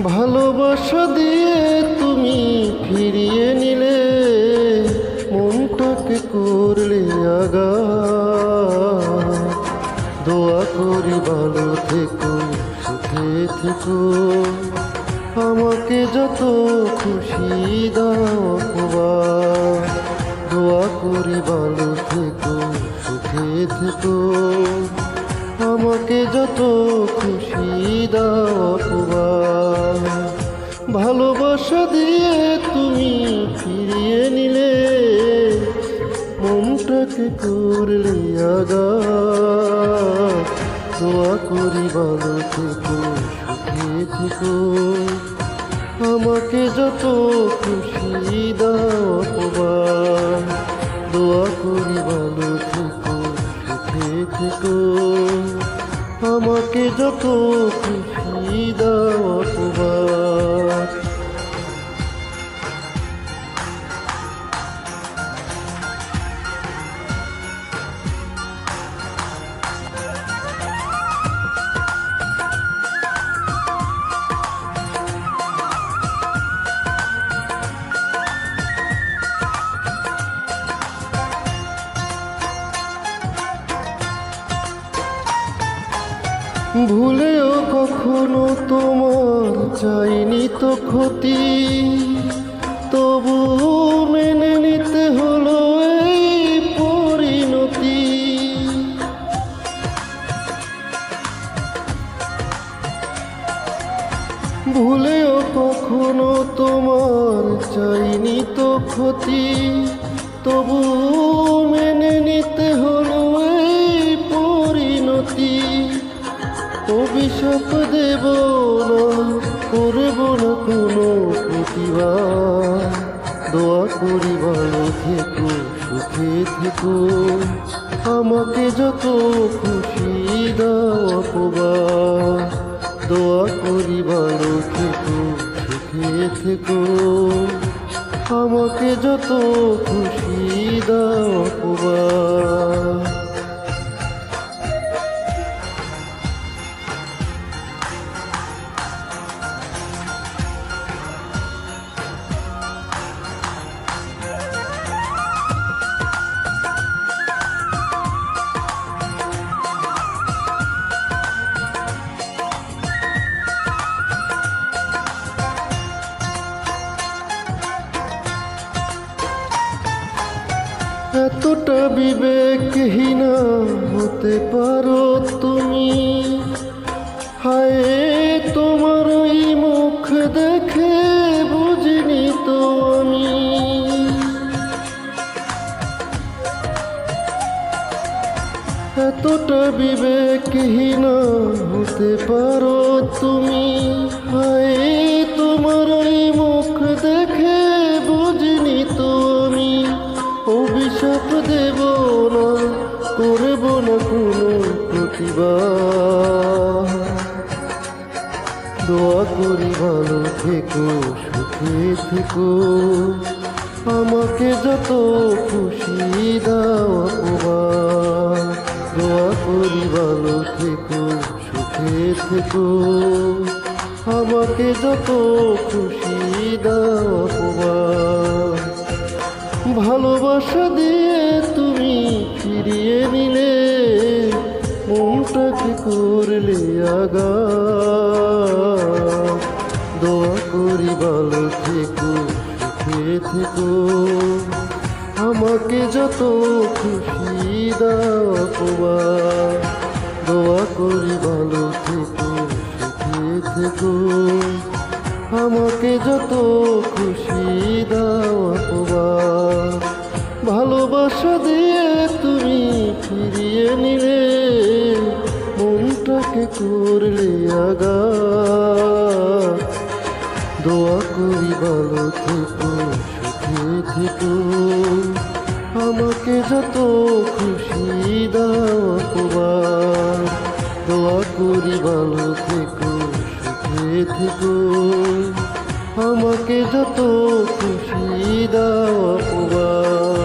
ভালোবাসা দিয়ে তুমি ফিরিয়ে নিলে, মনটাকে করলে আগা দোয়া করি ভালো থেকো, সুখে থেকো। আমাকে যত খুশি দাও দোয়া করি ভালো থেকো, সুখে থেকো। আমাকে যত খুশি দাও অপবার ভালোবাসা দিয়ে তুমি ফিরিয়ে নিলে, মনটাকে করলে আগা দোয়া করি ভালো থেকো, সুখে থেকো। আমাকে যত খুশি দাও অপবার দোয়া করি ভালো থেকো, সুখে থেকো। আমাকে যত খুশি দাও অপবার ভুলেও কখনো তোমার চাইনি তো ক্ষতি। তবু মেনে নিতে হলো এই পরিণতি। ভুলেও কখনো তোমার চাইনি তো ক্ষতি। তবু মেনে নিতে হলো অভিশাপ দেব না, করব না কোনো প্রতিবাদ দোয়া করি ভালো থেকো, সুখে থেকো। আমাকে যত খুশি দাও অপবার দোয়া করি ভালো থেকো, সুখে থেকো। আমাকে যত খুশি দাও অপবার বিবেকহীনা হতে পারো তুমি। হায়, তোমার ওই মুখ দেখে বুঝিনি তো আমি। এতটা বিবেকহীনা হতে পারো তুমি। হায় করব না কোনো প্রতিবাদ। দোয়া করি ভালো থেকো, সুখে থেকো। আমাকে যত খুশি দাও অপবার দোয়া করি ভালো থেকো, সুখে থেকো। আমাকে যত খুশি দাও অপবার ভালোবাসা দিয়ে তুমি ফিরিয়ে করলে আগা। দোয়া করি ভালো থেকো, সুখে থেকো। আমাকে যত খুশি দাও অপবার দোয়া করি ভালো থেকো, সুখে থেকো। আমাকে যত খুশি দাও অপবার ভালোবাসা দিয়ে তুমি ফিরিয়ে নিলে করলে আগা দোয়া করি ভালো থেকো, সুখে থেকো। আমাকে যত খুশি দাও অপবার দোয়া করি ভালো থেকো, সুখে থেকো। আমাকে যত খুশি দাও অপবার